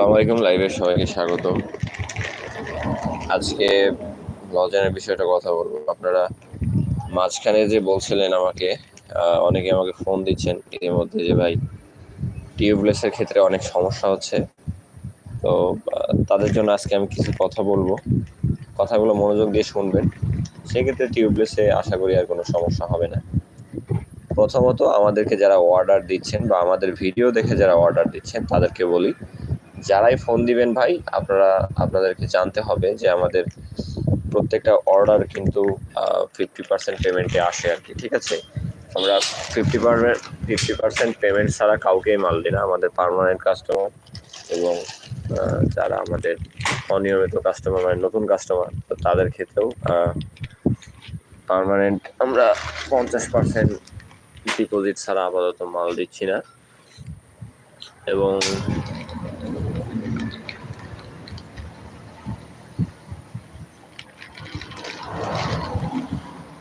আসসালামু আলাইকুম, লাইভে সবাইকে স্বাগত। আজকে লজেনের বিষয়টা কথা বলব। আপনারা মাঝখানে যে বলছিলেন আমাকে অনেকে আমাকে ফোন দিচ্ছেন এর মধ্যে যে, ভাই, টিউবলেসের ক্ষেত্রে অনেক সমস্যা হচ্ছে। তো তাদের জন্য আজকে আমি কিছু কথা বলব। কথাগুলো মনোযোগ দিয়ে শুনবেন। সেক্ষেত্রে টিউবলেসে আশা করি আর কোনো সমস্যা হবে না। প্রথমত আমাদেরকে যারা অর্ডার দিচ্ছেন বা আমাদের ভিডিও দেখে যারা অর্ডার দিচ্ছেন, তাদেরকে বলি যারাই ফোন দিবেন ভাই, আপনারা, আপনাদেরকে জানতে হবে যে আমাদের প্রত্যেকটা অর্ডার কিন্তু ফিফটি পার্সেন্ট পেমেন্টে আসে আর কি, ঠিক আছে? আমরা fifty percent fifty percent payment ছাড়া কাউকেই মাল দিই না, আমাদের পার্মানেন্ট কাস্টমার এবং যারা আমাদের অনিয়মিত কাস্টমার মানে নতুন কাস্টমার তো তাদের ক্ষেত্রেও পার্মানেন্ট আমরা পঞ্চাশ পার্সেন্ট ডিপোজিট ছাড়া আপাতত মাল দিচ্ছি না। এবং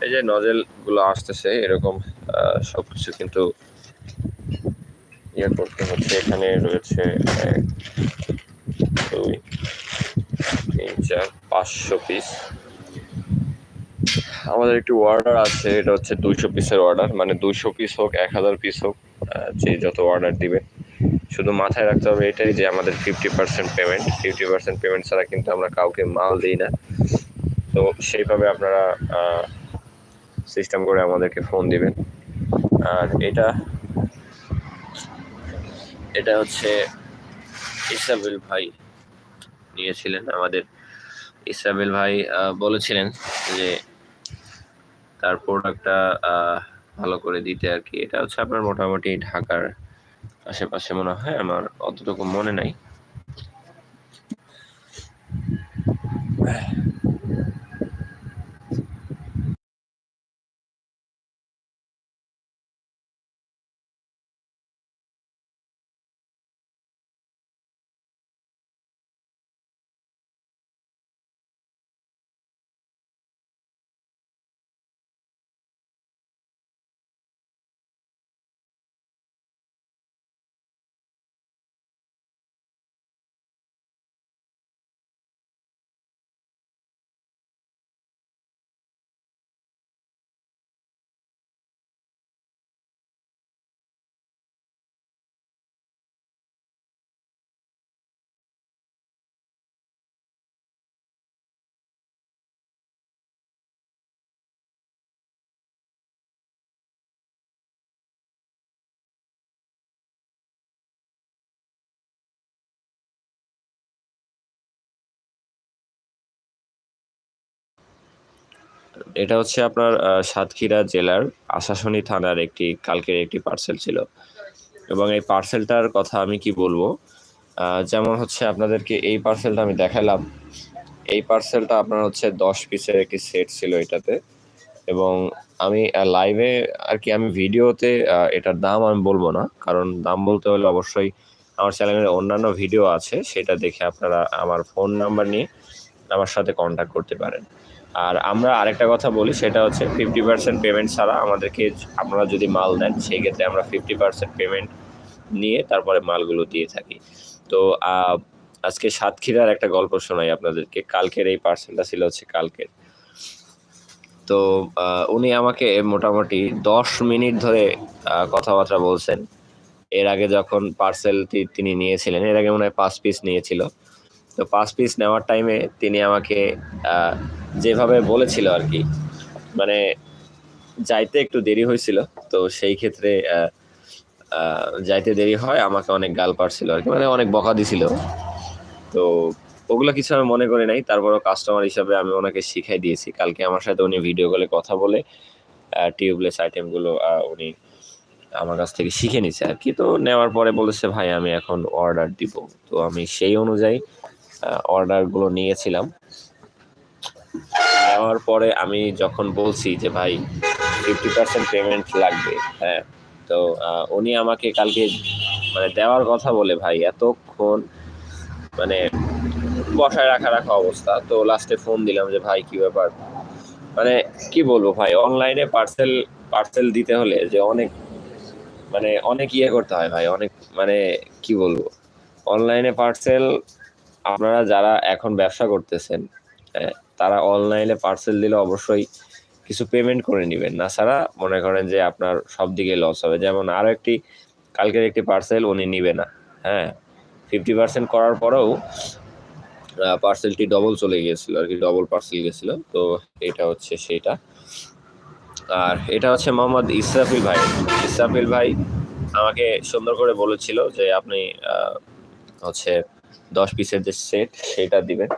এই যে নজেলগুলো আসতেছে, এরকম সব কিছু কিন্তু ইয়ে করতে হচ্ছে। এখানে রয়েছে দুই, তিন, চার, পাঁচশো পিস আমাদের একটি অর্ডার আছে, এটা হচ্ছে দুইশো পিসের অর্ডার মানে দুইশো পিস হোক, এক হাজার পিস হোক যে যত অর্ডার দিবে। শুধু মাথায় রাখতে হবে এটাই যে আমাদের fifty percent payment fifty percent payment ছাড়া কিন্তু আমরা কাউকে মাল দিই না। তো সেইভাবে আপনারা সিস্টেম করে আমাদেরকে ফোন দিবেন। আর এটা এটা হচ্ছে ইসাবেল ভাই নিয়েছিলেন, আমাদের ইসাবেল ভাই বলেছিলেন যে তার প্রোডাক্টটা ভালো করে দিতে আর কি। এটা হচ্ছে আপনার মোটামুটি ঢাকার আশেপাশে মনে হয়, আমার অতটুকু মনে নাই। এটা হচ্ছে আপনার সাতক্ষীরা জেলার আশাশুনি থানার একটি, কালকের একটি পার্সেল ছিল। এবং এই পার্সেলটার কথা আমি কি বলব? যেমন হচ্ছে আপনাদেরকে এই পার্সেলটা আমি দেখালাম। এই পার্সেলটা আপনার হচ্ছে দশ পিসের একটি সেট ছিল এটাতে। এবং আমি লাইভে আর কি আমি ভিডিওতে এটার দাম আমি বলব না। কারণ দাম বলতে হলে অবশ্যই আমার চ্যানেলের অন্যান্য ভিডিও আছে, সেটা দেখে আপনারা আমার ফোন নাম্বার নিয়ে আমার সাথে কন্ট্যাক্ট করতে পারেন। আর আমরা আরেকটা কথা বলি, সেটা হচ্ছে ফিফটি পার্সেন্ট পেমেন্ট ছাড়া আমাদেরকে আপনারা যদি মাল দেন, সেই ক্ষেত্রে আমরা ফিফটি পার্সেন্ট পেমেন্ট নিয়ে তারপরে মালগুলো দিয়ে থাকি। তো আজকে সাতক্ষীরার একটা গল্প শোনাই আপনাদেরকে। কালকের এই পার্সেলটা ছিল হচ্ছে কালকের। তো উনি আমাকে মোটামুটি দশ মিনিট ধরে কথাবার্তা বলছেন। এর আগে যখন পার্সেলটি তিনি নিয়েছিলেন, এর আগে মনে হয় পাঁচ পিস নিয়েছিল। তো, পাঁচ পিস নেওয়ার টাইমে তিনি আমাকে যেভাবে বলেছিল আর কি। মানে যাইতে একটু দেরি হয়েছিল, তো সেই ক্ষেত্রে যাইতে দেরি হয়, আমাকে অনেক গাল পাড়ছিল আর কি মানে অনেক বকা দিছিল। তো ওগুলো কিছু আমি মনে করি নাই, তারপরও কাস্টমার হিসাবে আমি ওনাকে শিখাই দিয়েছি। কালকে আমার সাথে উনি ভিডিও কলে কথা বলে টিউবলেস আইটেমগুলো উনি আমার কাছ থেকে শিখে নিছে আর কি। তো নেওয়ার পরে বলেছে, ভাই, আমি এখন অর্ডার দিব। তো আমি সেই অনুযায়ী অর্ডারগুলো নিয়েছিলাম। নেওয়ার পরে আমি যখন বলছি যে, ভাই ফিফটি পার্সেন্ট পেমেন্ট লাগবে। হ্যাঁ তো উনি আমাকে কালকে মানে দেওয়ার কথা বলে, ভাই, এতক্ষণ মানে বসায় রাখা রাখা অবস্থা। তো লাস্টে ফোন দিলাম যে, ভাই, কি ব্যাপার? মানে কি বলব ভাই অনলাইনে পার্সেল পার্সেল দিতে হলে যে অনেক মানে অনেক ইয়ে করতে হয় ভাই, অনেক মানে কি বলব? অনলাইনে পার্সেল আপনারা যারা এখন ব্যবসা করতেছেন তারা অনলাইনে পার্সেল দিলে অবশ্যই কিছু পেমেন্ট করে নেবেন। না ছাড়া মনে করেন যে আপনার সব দিকে লস হবে। যেমন আরও একটি, কালকের একটি পার্সেল উনি নিবে না। হ্যাঁ ফিফটি পার্সেন্ট করার পরেও পার্সেলটি ডবল চলে গিয়েছিল, আর কি ডবল পার্সেল গেছিল। তো এটা হচ্ছে সেটা। আর এটা হচ্ছে মোহাম্মদ ইসরাফিল ভাই। ইসরাফিল ভাই আমাকে সুন্দর করে বলেছিল যে আপনি হচ্ছে দশ পিসের যে সেট সেটা দিবেন।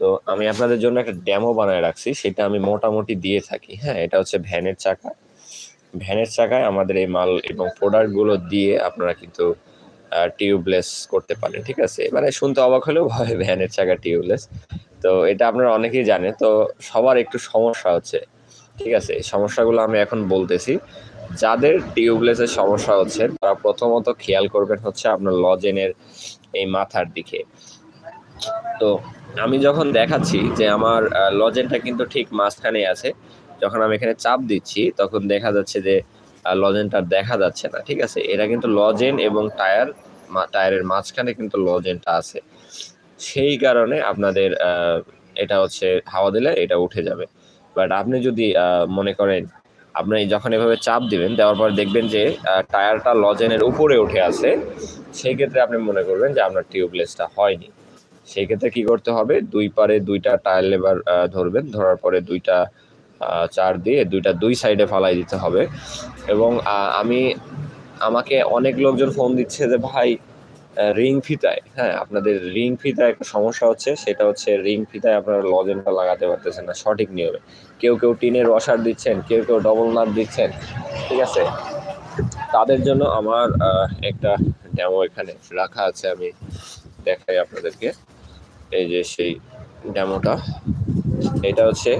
তো আমি আপনাদের জন্য একটা ডেমো বানায় রাখছি, সেটা আমি মোটামুটি দিয়ে থাকি। হ্যাঁ এটা হচ্ছে ভ্যানের চাকা। ভ্যানের চাকায় আমাদের এই মাল এবং প্রোডাক্টগুলো দিয়ে আপনারা কিন্তু টিউবলেস করতে পারেন, ঠিক আছে? মানে শুনতে অবাক হলেও ভাবে ভ্যানের চাকা টিউবলেস তো এটা আপনারা অনেকেই জানে তো সবার একটু সমস্যা হচ্ছে, ঠিক আছে? সমস্যাগুলো আমি এখন বলতেছি। যাদের টিউবলেসের সমস্যা হচ্ছে, তারা প্রথমত খেয়াল করবেন হচ্ছে আপনার লজেনের এই মাথার দিকে। তো আমি যখন দেখাচ্ছি যে আমার লজেনটা কিন্তু ঠিক মাঝখানে আছে, যখন আমি এখানে চাপ দিচ্ছি, তখন দেখা যাচ্ছে যে লজেনটা দেখা যাচ্ছে না, ঠিক আছে? এটা কিন্তু লজেন এবং টায়ার টায়ারের মাঝখানে কিন্তু লজেনটা আছে। সেই কারণে আপনাদের এটা হচ্ছে হাওয়া দিলে এটা উঠে যাবে। বাট আপনি যদি মনে করেন আপনি যখন এভাবে চাপ দিবেন, দেওয়ার পর দেখবেন যে টায়ারটা লজেনের উপরে উঠে আছে, সেই ক্ষেত্রে আপনি মনে করবেন যে আপনার টিউবলেসটা হয়নি। সেই ক্ষেত্রে কি করতে হবে? দুই পারে দুইটা টায়ার লেবার ধরবেন। ধরার পরে দুইটা চার দিয়ে দুইটা দুই সাইডে ফালাই দিতে হবে। এবং আমি, আমাকে অনেক লোকজন ফোন দিচ্ছে যে, ভাই রিং ফিতায়। হ্যাঁ আপনাদের রিং ফিতায় একটা সমস্যা হচ্ছে। সেটা হচ্ছে রিং ফিতায় আপনারা লজেনটা লাগাতে পারতেছেন না সঠিক নিয়মে। কেউ কেউ টিনের ওয়াশার দিচ্ছেন, কেউ কেউ ডবল নাট দিচ্ছেন, ঠিক আছে? তাদের জন্য আমার একটা ডেমো এখানে রাখা আছে, আমি দেখাই আপনাদেরকে। এই যে সেই ডেমোটা, এটা হচ্ছে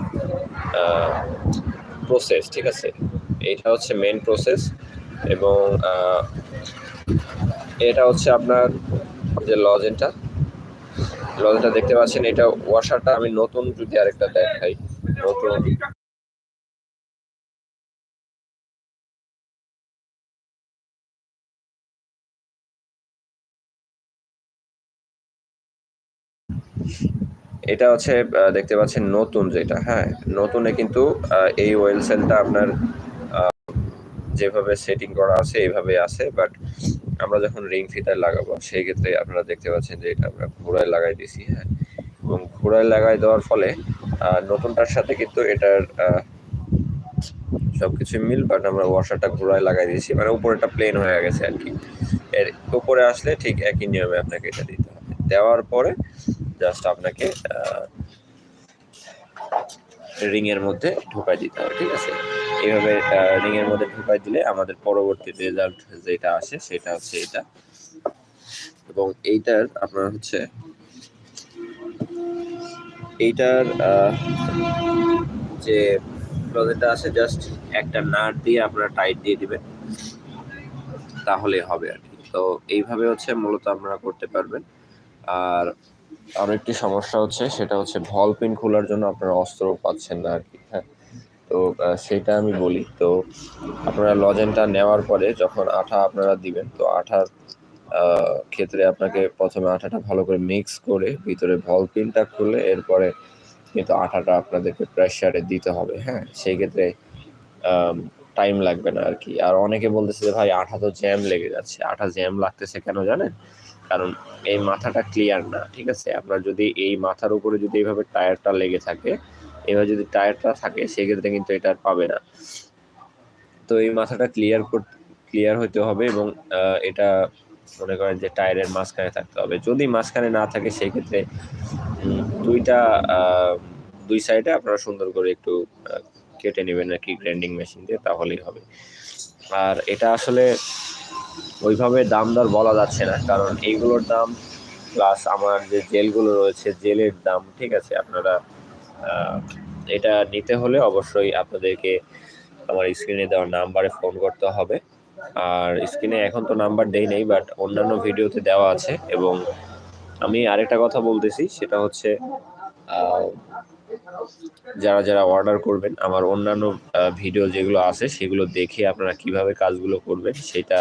প্রসেস ঠিক আছে? এটা হচ্ছে মেন প্রসেস এবং এটা হচ্ছে আপনার যে লজেনটা লজেনটা দেখতে পাচ্ছেন, এটা ওয়াশারটা আমি নতুন যদি আরেকটা দেখাই, নতুন। এটা হচ্ছে দেখতে পাচ্ছেন নতুন যেটা হ্যাঁ নতুনে কিন্তু এই ওয়েল সেলটা আপনার যেভাবে সেটিং করা আছে এইভাবে আছে বাট আমরা যখন রিং ফিতায় লাগাবো সেই ক্ষেত্রে আপনারা দেখতে পাচ্ছেন যে এটা আমরা ঘোড়ায় লাগাই দিছি হ্যাঁ এবং ঘোড়ায় লাগাই দেওয়ার ফলে নতুনটার সাথে কিন্তু এটার আহ, সবকিছু মিল বাট আমরা ওয়াশারটা ঘোড়ায় লাগাই দিয়েছি মানে উপরেটা প্লেন হয়ে গেছে আর কি। এর উপরে আসলে ঠিক একই নিয়মে আপনাকে এটা দিতে হবে। দেওয়ার পরে জাস্ট আপনাকে রিং এর মধ্যে ঢোকাই দিতে হবে, ঠিক আছে? এইভাবে রিং এর মধ্যে ঢোকাই দিলে আমাদের পরবর্তী রেজাল্ট যেটা আসে সেটা হচ্ছে এটা এবং এইটার আপনার হচ্ছে, এইটার যে ক্লোজেটটা আছে জাস্ট একটা নাট দিয়ে আপনারা টাইট দিয়ে দিবেন। তাহলে হবে আর কি। তো এইভাবে হচ্ছে মূলত আপনারা করতে পারবেন। আর আরও একটি সমস্যা হচ্ছে, সেটা হচ্ছে ভল পিন খোলার জন্য আপনারা অস্ত্র পাচ্ছেন না আর কি হ্যাঁ? তো সেটা আমি বলি, তো আপনারা লজেনটা নেওয়ার পরে যখন আঠা আপনারা দিবেন, তো আঠার ক্ষেত্রে আপনাকে প্রথমে আঠাটা ভালো করে মিক্স করে ভিতরে ভল পিনটা খুলে এরপরে কিন্তু আঠাটা আপনাদেরকে প্রেশারে দিতে হবে হ্যাঁ? সেই ক্ষেত্রে টাইম লাগবে না আর কি। আর অনেকে বলতেছে যে, ভাই, আঠা তো জ্যাম লেগে যাচ্ছে। আঠা জ্যাম লাগতেছে কেন জানেন? কারণ এই মাথাটা ক্লিয়ার না, ঠিক আছে? আপনার যদি এই মাথার উপরে যদি এইভাবে টায়ারটা লেগে থাকে এভাবে যদি টায়ারটা থাকে, সেক্ষেত্রে কিন্তু এটা আর পাবে না। তো এই মাথাটা ক্লিয়ার করতে ক্লিয়ার হতে হবে এবং এটা মনে করেন যে টায়ারের মাঝখানে থাকতে হবে। যদি মাঝখানে না থাকে, সেক্ষেত্রে দুইটা দুই সাইডে আপনারা সুন্দর করে একটু কেটে নেবেন আর কি গ্রাইন্ডিং মেশিন দিয়ে, তাহলেই হবে। আর এটা আসলে ওইভাবে দাম দর বলা যাচ্ছে না, কারণ এইগুলোর দাম প্লাস আমার যে জেলগুলো রয়েছে, জেলের দাম, ঠিক আছে, আপনারা এটা নিতে হলে অবশ্যই আপনাদেরকে আমার স্ক্রিনে দেওয়া নাম্বারে ফোন করতে হবে। আর স্ক্রিনে এখন তো নাম্বার দেই নেই বাট অন্যান্য ভিডিওতে দেওয়া আছে এবং আমি আরেকটা কথা বলতেছি, সেটা হচ্ছে যারা যারা অর্ডার করবেন, আমার অন্যান্য ভিডিও যেগুলো আছে, সেগুলো দেখে আপনারা কীভাবে কাজগুলো করবেন, সেটা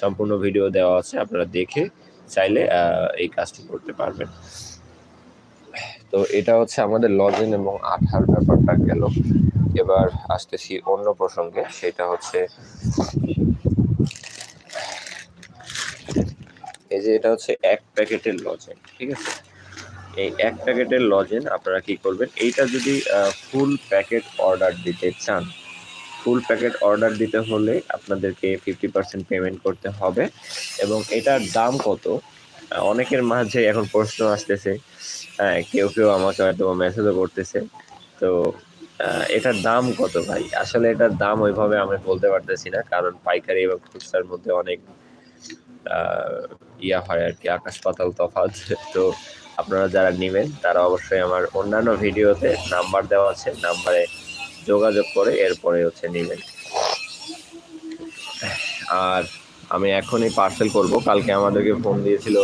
সম্পূর্ণ ভিডিও দেওয়া আছে, আপনারা দেখে চাইলে এই কাজটি করতে পারবেন। তো এটা হচ্ছে আমাদের লজেন এবং আঠার ব্যাপারটা গেল। এবার আসতেছি অন্য প্রসঙ্গে, সেটা হচ্ছে এই যে এটা হচ্ছে এক প্যাকেটের লজেন ঠিক আছে? এই এক প্যাকেটের লজেন আপনারা কি করবেন? এইটা যদি ফুল প্যাকেট অর্ডার দিতে চান ফুল প্যাকেট অর্ডার দিতে হলে আপনাদেরকে ফিফটি পার্সেন্ট পেমেন্ট করতে হবে। এবং এটার দাম কত? অনেকের মাঝে এখন প্রশ্ন আসতেছে। কেউ কেউ আমাকে হয়তো মেসেজও করতেছে। তো এটার দাম কত ভাই? আসলে এটার দাম ওইভাবে আমি বলতে পারতেছি না, কারণ পাইকারি এবং খুচরার মধ্যে অনেক ইয়া হয় আর কি, আকাশ পাতাল তফাৎ। তো আপনারা যারা নেবেন, তারা অবশ্যই আমার অন্যান্য ভিডিওতে নাম্বার দেওয়া আছে। নাম্বারে যোগাযোগ করে এরপরে হচ্ছে নেবেন। আর আমি এখনই পার্সেল করব। কালকে আমাদেরকে ফোন দিয়েছিল